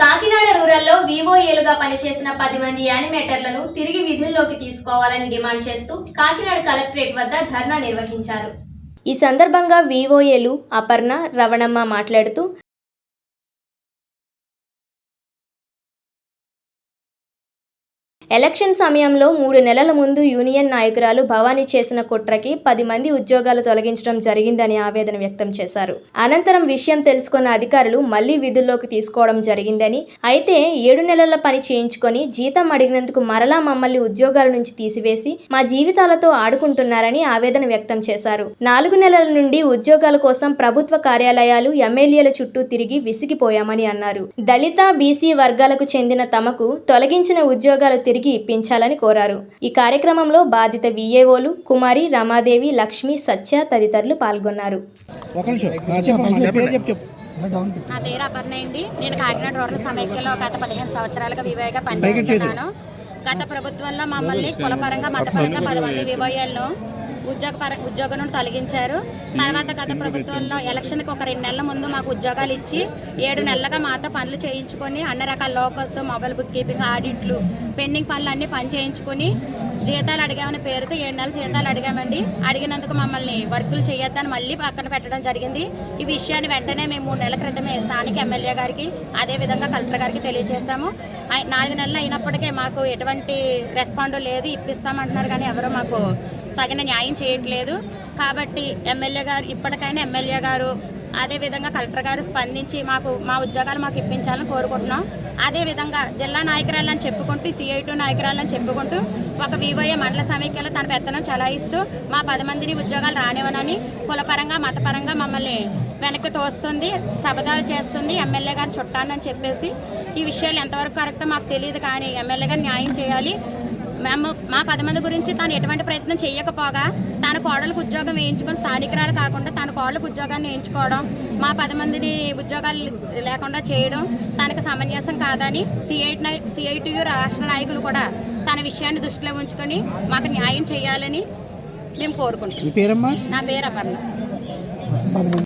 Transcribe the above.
కాకినాడ రూరల్లో వివోఏలుగా పనిచేసిన పది మంది యానిమేటర్లను తిరిగి విధుల్లోకి తీసుకోవాలని డిమాండ్ చేస్తూ కాకినాడ కలెక్టరేట్ వద్ద ధర్నా నిర్వహించారు. ఈ సందర్భంగా వివోఏలు అపర్ణ రవణమ్మ మాట్లాడుతూ ఎలక్షన్ సమయంలో మూడు నెలల ముందు యూనియన్ నాయకురాలు భవానీ చేసిన కుట్రకి పది మంది ఉద్యోగాలు తొలగించడం జరిగిందని ఆవేదన వ్యక్తం చేశారు. అనంతరం విషయం తెలుసుకున్న అధికారులు మళ్ళీ విధుల్లోకి తీసుకోవడం జరిగిందని అయితే ఏడు నెలల పని చేయించుకొని జీతం అడిగినందుకు మరలా మమ్మల్ని ఉద్యోగాల నుంచి తీసివేసి మా జీవితాలతో ఆడుకుంటున్నారని ఆవేదన వ్యక్తం చేశారు. నాలుగు నెలల నుండి ఉద్యోగాల కోసం ప్రభుత్వ కార్యాలయాలు ఎమ్మెల్యేల చుట్టూ తిరిగి విసిగిపోయామని అన్నారు. దళిత బీసీ వర్గాలకు చెందిన తమకు తొలగించిన ఉద్యోగాలు తిరిగి ఇప్పించాలని కోరారు. ఈ కార్యక్రమంలో బాధిత విఏఓలు కుమారి రమాదేవి లక్ష్మి సత్య తదితరులు పాల్గొన్నారు. పేరు నా పేరు అపర్ణ అండి. నేను కాకినాడ రూరల్ సమైక్యలో గత పదిహేను సంవత్సరాలుగా వివోగా పనిచేస్తున్నాను. గత ప్రభుత్వంలో మమ్మల్ని కులపరంగా మతపరంగా పది మంది వివోయాలను ఉద్యోగ పర ఉద్యోగం నుండి తొలగించారు. తర్వాత గత ప్రభుత్వంలో ఎలక్షన్కి ఒక రెండు నెలల ముందు మాకు ఉద్యోగాలు ఇచ్చి ఏడు నెలలుగా మాతో పనులు చేయించుకొని అన్ని రకాల లోకస్ మొబైల్ బుక్ కీపింగ్ ఆడిట్లు పెండింగ్ పనులు అన్నీ పని చేయించుకొని జీతాలు అడిగామని పేరుతో ఏడు నెలలు జీతాలు అడిగామండి. అడిగినందుకు మమ్మల్ని వర్కులు చేయొద్దని మళ్ళీ పక్కన పెట్టడం జరిగింది. ఈ విషయాన్ని వెంటనే మేము మూడు నెలల క్రితమే స్థానిక ఎమ్మెల్యే గారికి అదే విధంగా కలెక్టర్ గారికి తెలియజేస్తాము నాలుగు నెలలు అయినప్పటికీ మాకు ఎటువంటి రెస్పాండ్ లేదు. ఇప్పిస్తామంటున్నారు కానీ ఎవరు మాకు తగిన న్యాయం చేయట్లేదు. కాబట్టి ఎమ్మెల్యే గారు ఇప్పటికైనా ఎమ్మెల్యే గారు అదే విధంగా కలెక్టర్ గారు స్పందించి మాకు మా ఉద్యోగాలు మాకు ఇప్పించాలని కోరుకుంటున్నాం. అదే విధంగా జిల్లా నాయకురాలని చెప్పుకుంటూ సిఐటు నాయకురాలని చెప్పుకుంటూ ఒక వివోఏ మండల సమైక్యలో తన పెత్తనం చలాయిస్తూ మా పది మందిని ఉద్యోగాలు రానివ్వనని కులపరంగా మతపరంగా మమ్మల్ని వెనక్కి తోస్తుంది శబదాలు చేస్తుంది ఎమ్మెల్యే గారిని చుట్టానని చెప్పేసి ఈ విషయాలు ఎంతవరకు కరెక్టో మాకు తెలియదు కానీ ఎమ్మెల్యే గారు న్యాయం చేయాలి. మేము మా పది మంది గురించి తాను ఎటువంటి ప్రయత్నం చేయకపోగా తన కోడలకు ఉద్యోగం వేయించుకొని స్థానికురాలు కాకుండా తన కోడలకు ఉద్యోగాన్ని వేయించుకోవడం మా పది మందిని ఉద్యోగాలు లేకుండా చేయడం తనకు సమంజసం కాదని సిఐ సిఐటియు రాష్ట్ర నాయకులు కూడా తన విషయాన్ని దృష్టిలో ఉంచుకొని మాకు న్యాయం చేయాలని మేము కోరుకుంటున్నాం. నా పేరు అపర్ణ.